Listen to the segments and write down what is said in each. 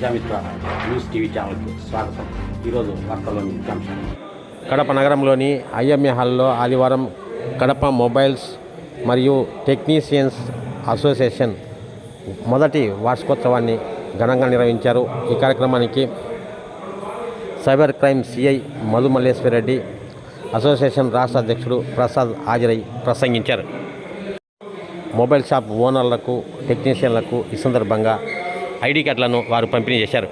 Prajamitra news TV ఛానల్కి స్వాగతం. ఈరోజు వార్తల్లోని ముఖ్యాంశాలు కడప నగరంలోని ఐఎంఏ హాల్లో ఆదివారం కడప మొబైల్స్ మరియు టెక్నీషియన్స్ అసోసియేషన్ మొదటి వార్షికోత్సవాన్ని ఘనంగా నిర్వహించారు. ఈ కార్యక్రమానికి cyber crime CI Madhu Reddy association రాష్ట్ర అధ్యక్షుడు ప్రసాద్ హాజరై ప్రసంగించారు. మొబైల్ షాప్ ఓనర్లకు టెక్నీషియన్లకు ఈ సందర్భంగా ఐడి కార్డులను వారు పంపిణీ చేశారు.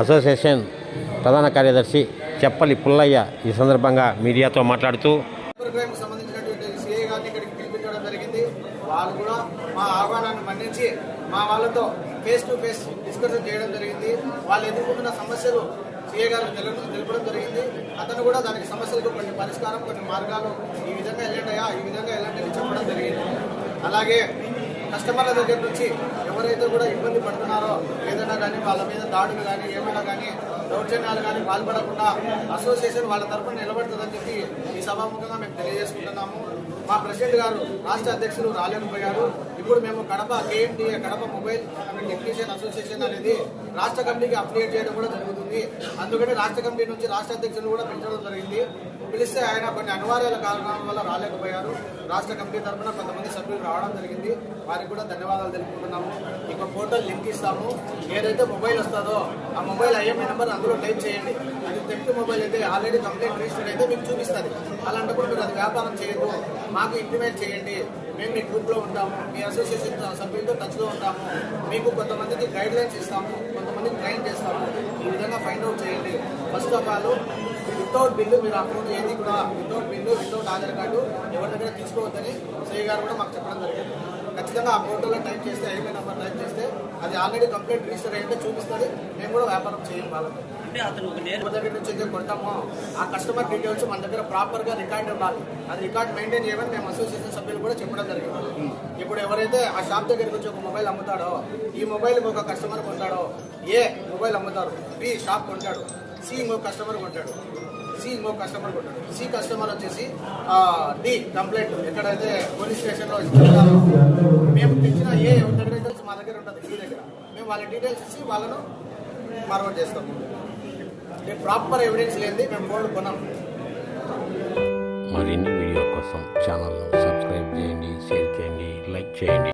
అసోసియేషన్ ప్రధాన కార్యదర్శి చెప్పలి పుల్లయ్య ఈ సందర్భంగా మీడియాతో మాట్లాడుతూ గారిని ఇక్కడికి పిలిపించడం జరిగింది. వాళ్ళు కూడా మా ఆహ్వానాన్ని మన్నించి మా వాళ్ళతో ఫేస్ టు ఫేస్ డిస్కషన్ చేయడం జరిగింది. వాళ్ళు ఎదుర్కొంటున్న సమస్యలు సిఐ గారు తెలపడం జరిగింది. అతను కూడా దానికి సమస్యలకు కొన్ని పరిష్కారం కొన్ని మార్గాలు ఈ విధంగా వెళ్ళండియా ఈ విధంగా వెళ్ళండి చెప్పడం జరిగింది. అలాగే కస్టమర్ల దగ్గర నుంచి ఎవరైతే కూడా ఇబ్బంది పడుతున్నారో ఏదైనా కానీ వాళ్ళ మీద దాడులు కానీ ఏమైనా కానీ దౌర్జన్యాలు కానీ పాల్పడకుండా అసోసియేషన్ వాళ్ళ తరఫున నిలబడుతుందని చెప్పి ఈ సభాముఖంగా మేము తెలియజేసుకుంటున్నాము. మా ప్రెసిడెంట్ గారు రాష్ట్ర అధ్యక్షులు రాలేకపోయారు ఇప్పుడు మేము Kadapa KMDA Kadapa mobile and technician association అనేది రాష్ట్ర కమిటీకి అప్డేట్ చేయడం కూడా జరుగుతుంది. అందుకని రాష్ట్ర కమిటీ నుంచి రాష్ట్ర అధ్యక్షులు కూడా పిలిచడం జరిగింది. పిలిస్తే ఆయన కొన్ని అనివార్యాల కారణాల వల్ల రాలేకపోయారు. రాష్ట్ర కమిటీ తరఫున కొంతమంది సభ్యులు రావడం జరిగింది. వారికి కూడా ధన్యవాదాలు తెలుపుకుంటున్నాము. ఇక పోర్టల్ లింక్ ఇస్తాము. ఏదైతే మొబైల్ వస్తుందో ఆ మొబైల్ ఐఎంఐ నెంబర్ అందులో టైప్ చేయండి. అది తెప్ట్ మొబైల్ అయితే ఆల్రెడీ కంప్లైంట్ రిజిస్టర్ అయితే మీకు చూపిస్తుంది. అలాంటప్పుడు మీరు అది వ్యాపారం చేయొద్దు. మాకు ఇంటిమేట్ చేయండి. మేము మీ గ్రూప్లో ఉంటాము మీ అసోసియేషన్ సభ్యులతో టచ్లో ఉంటాము. మీకు కొంతమందికి గైడ్ లైన్స్ ఇస్తాము కొంతమందికి ట్రైన్ చేస్తాము. ఈ విధంగా ఫైండ్ అవుట్ చేయండి. First of all without bill మీరు అప్లోడ్ చేయండి కూడా. Without bill without Aadhaar card ఎవరి దగ్గర తీసుకోవద్దని సయ్య గారు కూడా మాకు చెప్పడం జరిగింది. ఖచ్చితంగా ఆ పోర్టల్లో టైప్ చేస్తే ఐఎంఐ నెంబర్ టైప్ చేస్తే అది ఆల్రెడీ కంప్లైంట్ రిజిస్టర్ అయితే చూపిస్తుంది. మేము కూడా వ్యాపారం చేయం వాళ్ళకి. దగ్గర నుంచి అయితే కొంటామో. ఆ కస్టమర్ డీటెయిల్స్ మన దగ్గర ప్రాపర్గా రికార్డ్ ఉండాలి. అది రికార్డ్ మెయింటైన్ చేయమని మేము అసోసియేషన్ సభ్యులు కూడా చెప్పడం జరిగింది. ఇప్పుడు ఎవరైతే ఆ షాప్ దగ్గరికి వచ్చి ఒక మొబైల్ అమ్ముతాడో ఈ మొబైల్ ఒక కస్టమర్ కొంటాడో ఏ మొబైల్ అమ్ముతారు? బి షాప్ కొంటాడు. సి ఇంకో కస్టమర్ కొంటాడు సి ఇంకో కస్టమర్ కొంటాడు సి కస్టమర్ వచ్చేసి డి కంప్లైంట్ ఎక్కడైతే పోలీస్ స్టేషన్లో మేము తెచ్చిన ఏ ఎవరి దగ్గర మా దగ్గర ఉంటుంది మీ దగ్గర మేము వాళ్ళ డీటెయిల్స్ ఇచ్చి వాళ్ళను ఫార్వర్డ్ చేస్తాము ప్రాపర్ ఎవిడెన్స్ లేనిది మేము గోల్డ్ కొన్నాం మరిన్ని వీడియో కోసం ఛానల్ను సబ్స్క్రైబ్ చేయండి షేర్ చేయండి లైక్ చేయండి.